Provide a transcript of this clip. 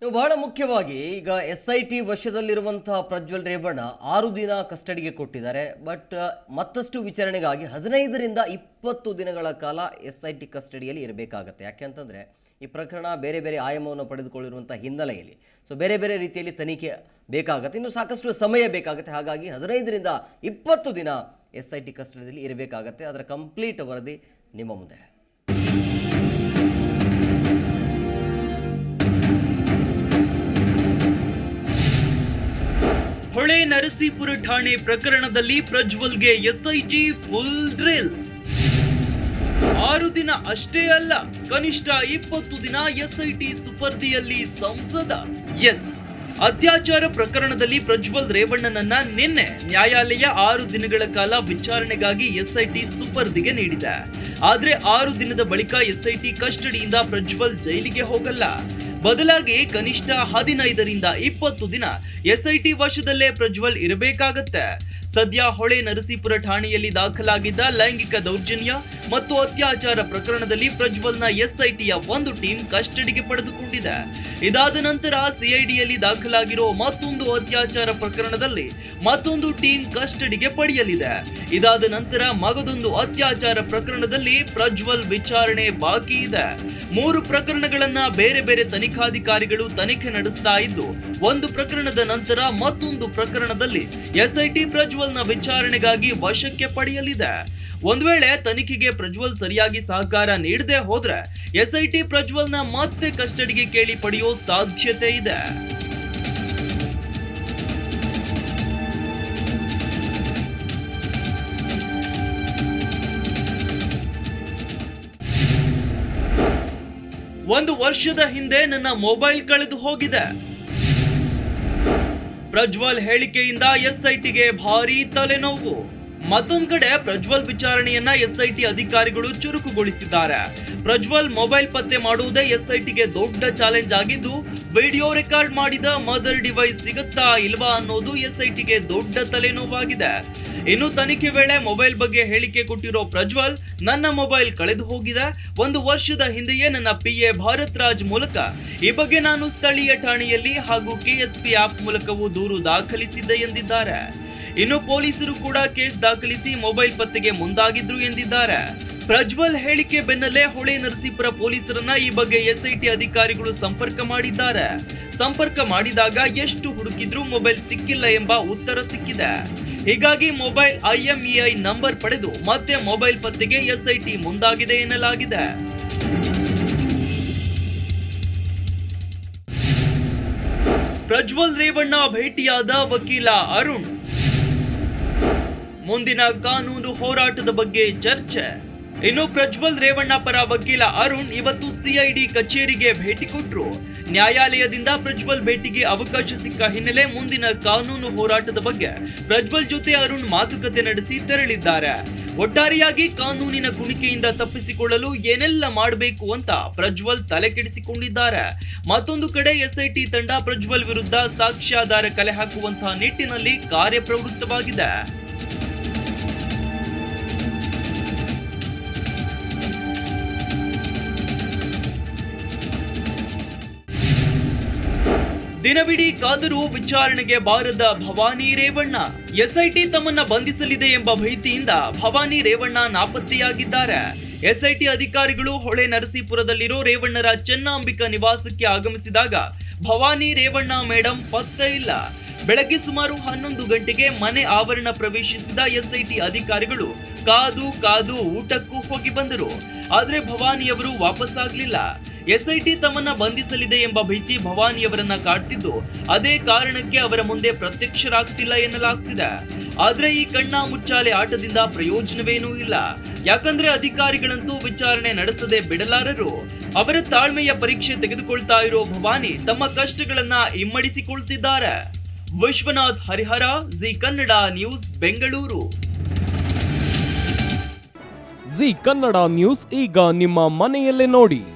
ನೀವು ಬಹಳ ಮುಖ್ಯವಾಗಿ ಈಗ ಎಸ್ ಐ ಟಿ ವಶದಲ್ಲಿರುವಂತಹ ಪ್ರಜ್ವಲ್ ರೇವಣ್ಣ ಆರು ದಿನ ಕಸ್ಟಡಿಗೆ ಕೊಟ್ಟಿದ್ದಾರೆ. ಬಟ್ ಮತ್ತಷ್ಟು ವಿಚಾರಣೆಗಾಗಿ ಹದಿನೈದರಿಂದ ಇಪ್ಪತ್ತು ದಿನಗಳ ಕಾಲ ಎಸ್ ಐ ಟಿ ಕಸ್ಟಡಿಯಲ್ಲಿ ಇರಬೇಕಾಗತ್ತೆ. ಯಾಕೆಂತಂದರೆ ಈ ಪ್ರಕರಣ ಬೇರೆ ಬೇರೆ ಆಯಾಮವನ್ನು ಪಡೆದುಕೊಂಡಿರುವಂಥ ಹಿನ್ನೆಲೆಯಲ್ಲಿ. ಸೊ ಬೇರೆ ಬೇರೆ ರೀತಿಯಲ್ಲಿ ತನಿಖೆ ಬೇಕಾಗುತ್ತೆ. ಇನ್ನು ಸಾಕಷ್ಟು ಸಮಯ ಬೇಕಾಗುತ್ತೆ. ಹಾಗಾಗಿ ಹದಿನೈದರಿಂದ ಇಪ್ಪತ್ತು ದಿನ ಎಸ್ ಐ ಟಿ ಕಸ್ಟಡಿಯಲ್ಲಿ ಇರಬೇಕಾಗತ್ತೆ. ಅದರ ಕಂಪ್ಲೀಟ್ ವರದಿ ನಿಮ್ಮ ಮುಂದೆ. ಹೊಳೆ ನರಸೀಪುರ ಠಾಣೆ ಪ್ರಕರಣದಲ್ಲಿ ಪ್ರಜ್ವಲ್ಗೆ ಎಸ್ಐಟಿ ಫುಲ್ ಡ್ರಿಲ್. ಆರು ದಿನ ಅಷ್ಟೇ ಅಲ್ಲ, ಕನಿಷ್ಠ ಇಪ್ಪತ್ತು ದಿನ ಎಸ್ಐಟಿ ಸುಪರ್ದಿಯಲ್ಲಿ ಸಂಸದ. ಎಸ್. ಅತ್ಯಾಚಾರ ಪ್ರಕರಣದಲ್ಲಿ ಪ್ರಜ್ವಲ್ ರೇವಣ್ಣನನ್ನ ನಿನ್ನೆ ನ್ಯಾಯಾಲಯ ಆರು ದಿನಗಳ ಕಾಲ ವಿಚಾರಣೆಗಾಗಿ ಎಸ್ಐಟಿ ಸುಪರ್ದಿಗೆ ನೀಡಿದೆ. ಆದರೆ ಆರು ದಿನದ ಬಳಿಕ ಎಸ್ಐಟಿ ಕಸ್ಟಡಿಯಿಂದ ಪ್ರಜ್ವಲ್ ಜೈಲಿಗೆ ಹೋಗಲ್ಲ. ಬದಲಾಗಿ ಕನಿಷ್ಠ ಹದಿನೈದರಿಂದ ಇಪ್ಪತ್ತು ದಿನ ಎಸ್ಐಟಿ ವಶದಲ್ಲೇ ಪ್ರಜ್ವಲ್ ಇರಬೇಕಾಗತ್ತೆ. ಸದ್ಯ ಹೊಳೆ ನರಸೀಪುರ ಠಾಣೆಯಲ್ಲಿ ದಾಖಲಾಗಿದ್ದ ಲೈಂಗಿಕ ದೌರ್ಜನ್ಯ ಮತ್ತು ಅತ್ಯಾಚಾರ ಪ್ರಕರಣದಲ್ಲಿ ಪ್ರಜ್ವಲ್ನ ಎಸ್ಐಟಿಯ ಒಂದು ಟೀಮ್ ಕಸ್ಟಡಿಗೆ ಪಡೆದುಕೊಂಡಿದೆ. ಇದಾದ ನಂತರ ಸಿಐಡಿಯಲ್ಲಿ ದಾಖಲಾಗಿರೋ ಮತ್ತೊಂದು ಅತ್ಯಾಚಾರ ಪ್ರಕರಣದಲ್ಲಿ ಮತ್ತೊಂದು ಟೀಮ್ ಕಸ್ಟಡಿಗೆ ಪಡೆಯಲಿದೆ. ಇದಾದ ನಂತರ ಮಗದೊಂದು ಅತ್ಯಾಚಾರ ಪ್ರಕರಣದಲ್ಲಿ ಪ್ರಜ್ವಲ್ ವಿಚಾರಣೆ ಬಾಕಿ ಇದೆ. ಮೂರು ಪ್ರಕರಣಗಳನ್ನ ಬೇರೆ ಬೇರೆ ತನಿಖಾಧಿಕಾರಿಗಳು ತನಿಖೆ ನಡೆಸ್ತಾ ಇದ್ದು, ಒಂದು ಪ್ರಕರಣದ ನಂತರ ಮತ್ತೊಂದು ಪ್ರಕರಣದಲ್ಲಿ ಎಸ್ಐಟಿ ಪ್ರಜ್ವಲ್ನ ವಿಚಾರಣೆಗಾಗಿ ವಶಕ್ಕೆ ಪಡೆಯಲಿದೆ. ಒಂದ್ ವೇಳೆ ತನಿಖೆಗೆ ಪ್ರಜ್ವಲ್ ಸರಿಯಾಗಿ ಸಹಕಾರ ನೀಡದೆ ಹೋದ್ರೆ, ಎಸ್ಐಟಿ ಪ್ರಜ್ವಲ್ನ ಮತ್ತೆ ಕಸ್ಟಡಿಗೆ ಕೇಳಿ ಪಡೆಯೋ ಸಾಧ್ಯತೆ ಇದೆ. ಒಂದು ವರ್ಷದ ಹಿಂದೆ ನನ್ನ ಮೊಬೈಲ್ ಕಳೆದು ಹೋಗಿದೆ. ಪ್ರಜ್ವಲ್ ಹೇಳಿಕೆಯಿಂದ ಎಸ್ಐಟಿಗೆ ಭಾರಿ ತಲೆನೋವು. ಮತ್ತೊಂದು ಕಡೆ ಪ್ರಜ್ವಲ್ ವಿಚಾರಣೆಯನ್ನ ಎಸ್ಐಟಿ ಅಧಿಕಾರಿಗಳು ಚುರುಕುಗೊಳಿಸಿದ್ದಾರೆ. ಪ್ರಜ್ವಲ್ ಮೊಬೈಲ್ ಪತ್ತೆ ಮಾಡುವುದೇ ಎಸ್ಐಟಿಗೆ ದೊಡ್ಡ ಚಾಲೆಂಜ್ ಆಗಿದ್ದು ವಿಡಿಯೋ ರೆಕಾರ್ಡ್ ಮಾಡಿದ ಮದರ್ ಡಿವೈಸ್ ಸಿಗುತ್ತಾ ಇಲ್ವಾ ಅನ್ನೋದು ಎಸ್ಐಟಿಗೆ ದೊಡ್ಡ ತಲೆನೋವಾಗಿದೆ. ಇನ್ನು ತನಿಖೆ ವೇಳೆ ಮೊಬೈಲ್ ಬಗ್ಗೆ ಹೇಳಿಕೆ ಕೊಟ್ಟಿರೋ ಪ್ರಜ್ವಲ್, ನನ್ನ ಮೊಬೈಲ್ ಕಳೆದು ಹೋಗಿದೆ. ಒಂದು ವರ್ಷದ ಹಿಂದೆಯೇ ನನ್ನ ಪಿ ಎ ಭಾರತ್ ರಾಜ್ ಮೂಲಕ ಈ ಬಗ್ಗೆ ನಾನು ಸ್ಥಳೀಯ ಠಾಣೆಯಲ್ಲಿ ಹಾಗೂ ಕೆಎಸ್ಪಿ ಆಪ್ ಮೂಲಕವೂ ದೂರು ದಾಖಲಿಸಿದ್ದೆ ಎಂದಿದ್ದಾರೆ. ಇನ್ನು ಪೊಲೀಸರು ಕೂಡ ಕೇಸ್ ದಾಖಲಿಸಿ ಮೊಬೈಲ್ ಪತ್ತೆಗೆ ಮುಂದಾಗಿದ್ರು ಎಂದಿದ್ದಾರೆ. ಪ್ರಜ್ವಲ್ ಹೇಳಿಕೆ ಬೆನ್ನಲ್ಲೇ ಹೊಳೆ ನರಸೀಪುರ ಪೊಲೀಸರನ್ನ ಈ ಬಗ್ಗೆ ಎಸ್ಐಟಿ ಅಧಿಕಾರಿಗಳು ಸಂಪರ್ಕ ಮಾಡಿದ್ದಾರೆ. ಸಂಪರ್ಕ ಮಾಡಿದಾಗ ಎಷ್ಟು ಹುಡುಕಿದ್ರೂ ಮೊಬೈಲ್ ಸಿಕ್ಕಿಲ್ಲ ಎಂಬ ಉತ್ತರ ಸಿಕ್ಕಿದೆ. ಹೀಗಾಗಿ ಮೊಬೈಲ್ ಐಎಂಇಐ ನಂಬರ್ ಪಡೆದು ಮತ್ತೆ ಮೊಬೈಲ್ ಪತ್ತೆಗೆ ಎಸ್ಐಟಿ ಮುಂದಾಗಿದೆ ಎನ್ನಲಾಗಿದೆ. ಪ್ರಜ್ವಲ್ ರೇವಣ್ಣ ಭೇಟಿಯಾದ ವಕೀಲ ಅರುಣ್. ಮುಂದಿನ ಕಾನೂನು ಹೋರಾಟದ ಬಗ್ಗೆ ಚರ್ಚೆ. ಇನ್ನು ಪ್ರಜ್ವಲ್ ರೇವಣ್ಣ ಪರ ವಕೀಲ ಅರುಣ್ ಇವತ್ತು ಸಿಐಡಿ ಕಚೇರಿಗೆ ಭೇಟಿ ಕೊಟ್ಟರು ನ್ಯಾಯಾಲಯದಿಂದ ಪ್ರಜ್ವಲ್ ಭೇಟಿಗೆ ಅವಕಾಶ ಸಿಕ್ಕ ಹಿನ್ನೆಲೆ ಮುಂದಿನ ಕಾನೂನು ಹೋರಾಟದ ಬಗ್ಗೆ ಪ್ರಜ್ವಲ್ ಜೊತೆ ಅರುಣ್ ಮಾತುಕತೆ ನಡೆಸಿ ತೆರಳಿದ್ದಾರೆ. ಒಟ್ಟಾರೆಯಾಗಿ ಕಾನೂನಿನ ಕುಣಿಕೆಯಿಂದ ತಪ್ಪಿಸಿಕೊಳ್ಳಲು ಏನೆಲ್ಲ ಮಾಡಬೇಕು ಅಂತ ಪ್ರಜ್ವಲ್ ತಲೆ ಕೆಡಿಸಿಕೊಂಡಿದ್ದಾರೆ ಮತ್ತೊಂದು ಕಡೆ ಎಸ್ಐಟಿ ತಂಡ ಪ್ರಜ್ವಲ್ ವಿರುದ್ಧ ಸಾಕ್ಷ್ಯಾಧಾರ ಕಲೆ ಹಾಕುವಂತಹ ನಿಟ್ಟಿನಲ್ಲಿ ಕಾರ್ಯಪ್ರವೃತ್ತವಾಗಿದೆ. ದಿನವಿಡೀ ಕಾದರೂ ವಿಚಾರಣೆಗೆ ಬಾರದ ಭವಾನಿ ರೇವಣ್ಣ. ಎಸ್ಐಟಿ ತಮ್ಮನ್ನ ಬಂಧಿಸಲಿದೆ ಎಂಬ ಭೀತಿಯಿಂದ ಭವಾನಿ ರೇವಣ್ಣ ನಾಪತ್ತೆಯಾಗಿದ್ದಾರೆ. ಎಸ್ಐಟಿ ಅಧಿಕಾರಿಗಳು ಹೊಳೆ ನರಸೀಪುರದಲ್ಲಿರೋ ರೇವಣ್ಣರ ಚೆನ್ನಾಂಬಿಕಾ ನಿವಾಸಕ್ಕೆ ಆಗಮಿಸಿದಾಗ ಭವಾನಿ ರೇವಣ್ಣ ಮೇಡಂ ಪತ್ತೆ ಇಲ್ಲ. ಬೆಳಗ್ಗೆ ಸುಮಾರು ಹನ್ನೊಂದು ಗಂಟೆಗೆ ಮನೆ ಆವರಣ ಪ್ರವೇಶಿಸಿದ ಎಸ್ಐಟಿ ಅಧಿಕಾರಿಗಳು ಕಾದು ಕಾದು ಊಟಕ್ಕೂ ಹೋಗಿ ಬಂದರು. ಆದರೆ ಭವಾನಿಯವರು ವಾಪಸ್ಸಾಗ್ಲಿಲ್ಲ. ಎಸ್ಐಟಿ ತಮ್ಮನ್ನ ಬಂಧಿಸಲಿದೆ ಎಂಬ ಭೀತಿ ಭವಾನಿಯವರನ್ನ ಕಾಡ್ತಿದ್ದು, ಅದೇ ಕಾರಣಕ್ಕೆ ಅವರ ಮುಂದೆ ಪ್ರತ್ಯಕ್ಷರಾಗ್ತಿಲ್ಲ ಎನ್ನಲಾಗ್ತಿದೆ. ಆದ್ರೆ ಈ ಕಣ್ಣ ಮುಚ್ಚಾಲೆ ಆಟದಿಂದ ಪ್ರಯೋಜನವೇನೂ ಇಲ್ಲ. ಯಾಕಂದ್ರೆ ಅಧಿಕಾರಿಗಳಂತೂ ವಿಚಾರಣೆ ನಡೆಸದೆ ಬಿಡಲಾರರು. ಅವರ ತಾಳ್ಮೆಯ ಪರೀಕ್ಷೆ ತೆಗೆದುಕೊಳ್ತಾ ಇರೋ ಭವಾನಿ ತಮ್ಮ ಕಷ್ಟಗಳನ್ನ ಇಮ್ಮಡಿಸಿಕೊಳ್ತಿದ್ದಾರೆ. Vishwanath Harihara, Zee Kannada news, Bengaluru. Zee Kannada news ಈಗ ನಿಮ್ಮ ಮನೆಯಲ್ಲೇ ನೋಡಿ.